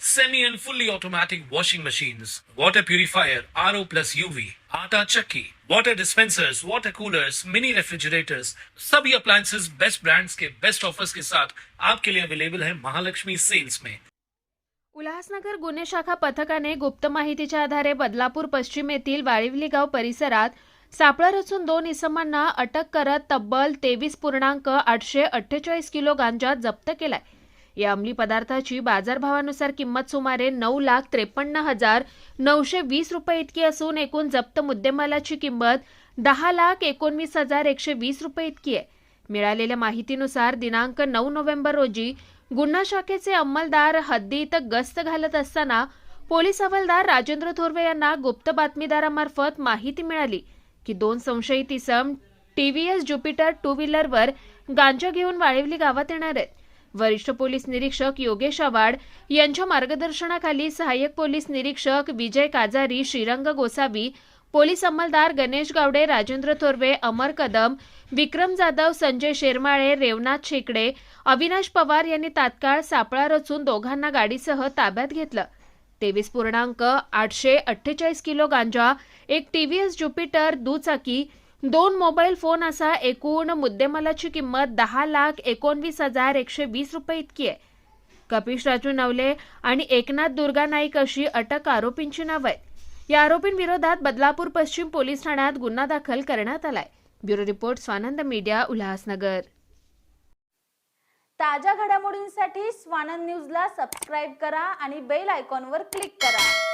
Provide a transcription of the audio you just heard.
semi and fully automatic washing machines, water purifier, RO plus UV, आटा चक्की, water dispensers, water coolers, mini refrigerators, सभी appliances best brands के best offers के साथ आपके लिए अवेलेबल है महालक्ष्मी सेल्स में उल्हासनगर गुन्हे शाखा पथकाने गुप्त माहितीच्या आधारे बदलापूर पश्चिम येथील वाळिवली गाव परिसरात सापळा रचून दोन इसमांना अटक करत तब्बल तेवीस पूर्णांक आठशे अठ्ठेचाळीस किलो गांजा जप्त केलाय. या अंमली पदार्थाची बाजारभावानुसार किंमत सुमारे नऊ लाख त्रेपन्न हजार नऊशे वीस रुपये इतकी असून एकूण जप्त मुद्देमालाची किंमत दहा लाख एकोणवीस हजार एकशे वीस रुपये इतकी आहे. मिळालेल्या माहितीनुसार दिनांक नऊ नोव्हेंबर रोजी गुन्हा शाखेचे अंमलदार हद्दीत गस्त घालत असताना पोलीस हवालदार राजेंद्र थोरवे यांना गुप्त बातमीदारामार्फत माहिती मिळाली की दोन संशयित इसम एस ज्युपिटर टू व्हीलरवर गांजा घेऊन वाळिवली गावात येणार आहेत. वरिष्ठ पोलीस निरीक्षक योगेश आवाड यांच्या मार्गदर्शनाखाली सहाय्यक पोलीस निरीक्षक विजय काजारी श्रीरंग गोसावी पोलीस अंमलदार गणेश गावडे राजेंद्र थोरवे अमर कदम विक्रम जाधव संजय शेरमाळे रेवनाथ शेकडे अविनाश पवार यांनी तात्काळ सापळा रचून दोघांना गाडीसह ताब्यात घेतलं. तेवीस पूर्णांक आठशे अठ्ठेचाळीस किलो गांजा एक टीव्हीएस ज्युपिटर दुचाकी दोन मोबाईल फोन असा एकूण मुद्देमालाची किंमत दहा लाख एकोणवीस हजार एकशे वीस रुपये इतकी आहे. कपिश राजू नवले आणि एकनाथ दुर्गा नाईक अशी अटक आरोपींची नावं आहेत. या आरोपींविरोधात बदलापूर पश्चिम पोलीस ठाण्यात गुन्हा दाखल करण्यात आलाय. Bureau report Swanand media Ulhasnagar. ताज्या घडामोडींसाठी स्वानंद न्यूजला सबस्क्राईब करा आणि बेल आयकॉनवर क्लिक करा.